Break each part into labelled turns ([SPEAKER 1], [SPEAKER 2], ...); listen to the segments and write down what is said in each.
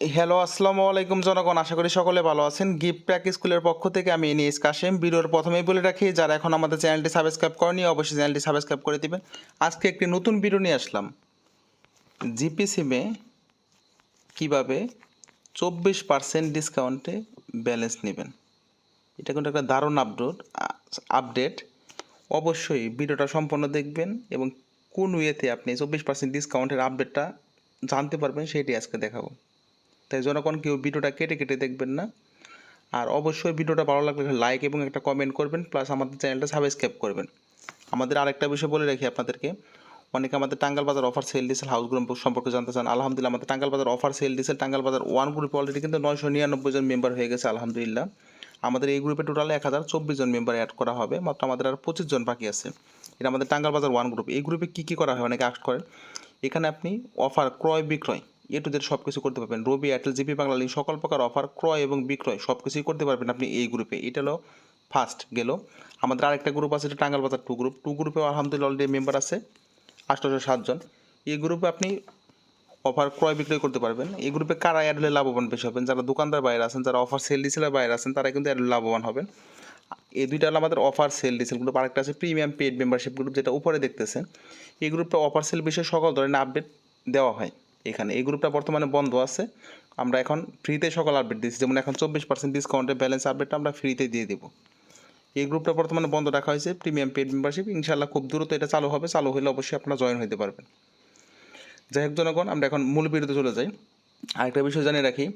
[SPEAKER 1] Hello আসসালামু আলাইকুম জনগণ। আশা করি সকলে ভালো আছেন। গিফট প্যাক স্কুলের পক্ষ থেকে আমি এনিএস কাশেম ভিডিওর প্রথমেই বলে রাখি, যারা এখন আমাদের চ্যানেলটি সাবস্ক্রাইব করেনি অবশ্যই চ্যানেলটি সাবস্ক্রাইব করে দিবেন। আজকে একটি নতুন ভিডিও নিয়ে আসলাম। জিপি সিমে কীভাবে চব্বিশ পার্সেন্ট ডিসকাউন্টে ব্যালেন্স নেবেন? এটা কিন্তু একটা দারুণ আপডেট আপডেট অবশ্যই ভিডিওটা সম্পূর্ণ দেখবেন এবং কোন ওয়েতে আপনি চব্বিশ পার্সেন্ট ডিসকাউন্টের আপডেটটা জানতে পারবেন, সেটি আজকে দেখাবো। তাই জনগণ কেউ ভিডিওটা কেটে কেটে দেখবেন না। আর অবশ্যই ভিডিওটা ভালো লাগলে লাইক এবং একটা কমেন্ট করবেন প্লাস আমাদের চ্যানেলটা সাবস্ক্রাইব করবেন। আমাদের আরেকটা বিষয় বলে রাখি আপনাদেরকে, অনেকে আমাদের টাঙ্গাল বাজার অফার সেল ডিসেল হাউস গ্রুপ সম্পর্কে জানতে চান, আলহামদুলিল্লাহ আমাদের টাঙ্গাল বাজার অফার সেল ডিসেল টাঙ্গাল বাজার ওয়ান গ্রুপে অলরেডি কিন্তু নয়শো নিরানব্বই জন মেম্বার হয়ে গেছে, আলহামদুলিল্লাহ। আমাদের এই গ্রুপে টোটাল এক হাজার চব্বিশ জন মেম্বার অ্যাড করা হবে, মাত্র আমাদের আর পঁচিশ জন বাকি আছে। এটা আমাদের টাঙ্গাল বাজার ওয়ান গ্রুপ এই গ্রুপে কী কী করা হয়, অনেকে আক্ট করেন। এখানে আপনি অফার ক্রয় বিক্রয় এ টু জেড সব কিছু করতে পারবেন। Robi Airtel GP Banglalink সকল প্রকার অফার ক্রয় এবং বিক্রয় সব কিছুই করতে পারবেন আপনি এই গ্রুপে এটা হলো ফার্স্ট গেল। আমাদের আরেকটা গ্রুপ আছে, এটা টাঙ্গাল বাজার টু গ্রুপ টু গ্রুপেও আলহামদুলিল্লাহ অলরেডি মেম্বার আছে আটশোশো সাতজন এই গ্রুপে আপনি অফার ক্রয়, বিক্রয় করতে পারবেন। এই গ্রুপে কারা হলে লাভবান বেশি হবেন? যারা দোকানদার বাইরে আছেন, যারা অফার সেল ডিসেলের বাইরে আছেন তারা কিন্তু অ্যাড লাভবান হবেন। এই দুইটা হলো আমাদের অফার সেল ডিসেল গ্রুপ আরেকটা আছে প্রিমিয়াম পেড মেম্বারশিপ গ্রুপ যেটা উপরে দেখতেছেন। এই গ্রুপটা অফার সেল বিষয়ে সকল ধরনের আপডেট দেওয়া হয়। এখানে। এই গ্রুপটা বর্তমানে বন্ধ আছে। আমরা এখন ফ্রিতে সকল আপডেট দিচ্ছি। যেমন এখন চব্বিশ পার্সেন্ট ডিসকাউন্টে ব্যালেন্স আপডেটটা আমরা ফ্রিতে দিয়ে দেবো। এই গ্রুপটা বর্তমানে বন্ধ রাখা হয়েছে। প্রিমিয়াম পেড মেম্বারশিপ ইনশাল্লাহ খুব দ্রুত এটা চালু হবে। চালু হলে অবশ্যই আপনারা জয়েন হতে পারবেন। যাই হোক জনগণ, আমরা এখন মূল ভিডিওতে চলে যাই। আরেকটা বিষয় জানিয়ে রাখি।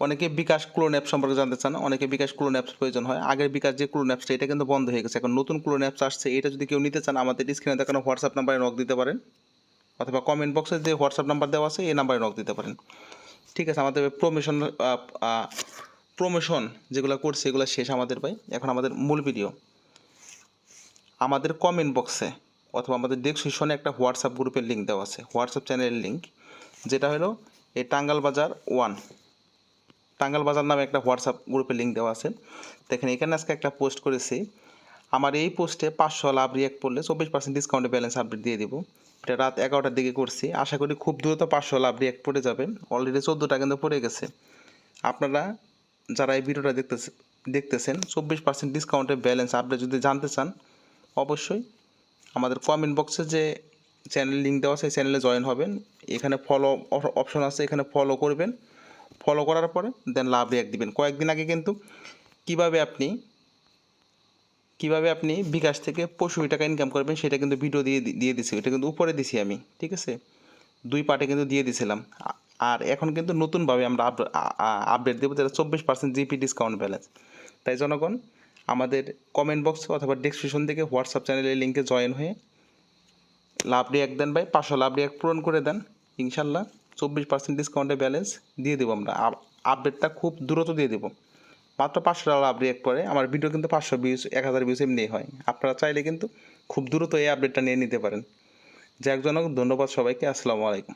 [SPEAKER 1] অনেকে বিকাশ ক্লোন অ্যাপ সম্পর্কে জানতে চান। অনেকে বিকাশ ক্লোন অ্যাপস প্রয়োজন হয়। আগের বিকাশ যে ক্লোন অ্যাপসটা এটা কিন্তু বন্ধ হয়ে গেছে। এখন নতুন ক্লোন অ্যাপস আসছে। এটা যদি কেউ নিতে চান, আমাদের স্ক্রিনে দেখানো হোয়াটসঅ্যাপ নাম্বারে নক দিতে পারেন। অথবা কমেন্ট বক্সে যে হোয়াটসঅ্যাপ নাম্বার দেওয়া আছে, এই নাম্বারে নক দিতে পারেন। ঠিক আছে, আমাদের প্রমোশন প্রমোশন যেগুলো করছে এগুলো শেষ আমাদের ভাই। এখন আমাদের মূল ভিডিও আমাদের কমেন্ট বক্সে অথবা আমাদের ডেসক্রিপশনে একটা হোয়াটসঅ্যাপ গ্রুপের লিঙ্ক দেওয়া আছে। হোয়াটসঅ্যাপ চ্যানেলের লিঙ্ক যেটা হলো এই টাঙ্গাল বাজার ওয়ান টাঙ্গাল বাজার নামে একটা হোয়াটসঅ্যাপ গ্রুপের লিঙ্ক দেওয়া আছে। দেখেন, এখানে আজকে একটা পোস্ট করেছি। আমার এই পোস্টে পাঁচশো লাভ রিয়াক্ট করলে চব্বিশ পার্সেন্ট ডিসকাউন্টে ব্যালেন্স আপডেট দিয়ে দিব। এটা রাত এগারোটার দিকে করছি। আশা করি খুব দ্রুত পাঁচশো লাভ রিয়াক্ট পড়ে যাবে। অলরেডি চোদ্দোটা কিন্তু পড়ে গেছে। আপনারা যারা এই ভিডিওটা দেখতেছে দেখতেছেন, চব্বিশ পার্সেন্ট ডিসকাউন্টের ব্যালেন্স আপডেট যদি জানতে চান, অবশ্যই আমাদের কমেন্ট বক্সে যে চ্যানেল লিঙ্ক দেওয়া সেই চ্যানেলে জয়েন হবেন। এখানে ফলো অপশন আছে, এখানে ফলো করবেন। ফলো করার পরে দেন লাভ রিয়াক্ট দিবেন। কয়েকদিন আগে কিন্তু কীভাবে আপনি কীভাবে আপনি বিকাশ থেকে পঁয়ষট্টি টাকা ইনকাম করবেন সেটা কিন্তু ভিডিও দিয়ে দিয়ে দিছি এটা কিন্তু উপরে দিছি আমি, ঠিক আছে? দুই পার্টে কিন্তু দিয়ে দিছিলাম। আর এখন কিন্তু নতুনভাবে আমরা আপডেট দেবো, যেটা চব্বিশ পার্সেন্ট জিপি ডিসকাউন্ট ব্যালেন্স তাই জনগণ, আমাদের কমেন্ট বক্স অথবা ডেসক্রিপশন থেকে হোয়াটসঅ্যাপ চ্যানেলের লিঙ্কে জয়েন হয়ে লাভ রিয়াক্ট দেন ভাই, পাঁচশো লাভ রিয়াক্ট পূরণ করে দেন। ইনশাল্লাহ চব্বিশ পার্সেন্ট ডিসকাউন্টে ব্যালেন্স দিয়ে দেবো আমরা। আপডেটটা খুব দ্রুত দিয়ে দেবো। মাত্র পাঁচশো টাকা আপডেট করে, আমার ভিডিও কিন্তু পাঁচশো ভিউজ এক হাজার ভিউজ এমনি হয়। আপনারা চাইলে কিন্তু খুব দ্রুত এই আপডেটটা নিয়ে নিতে পারেন। যাক জনক, ধন্যবাদ সবাইকে, আসসালামু আলাইকুম।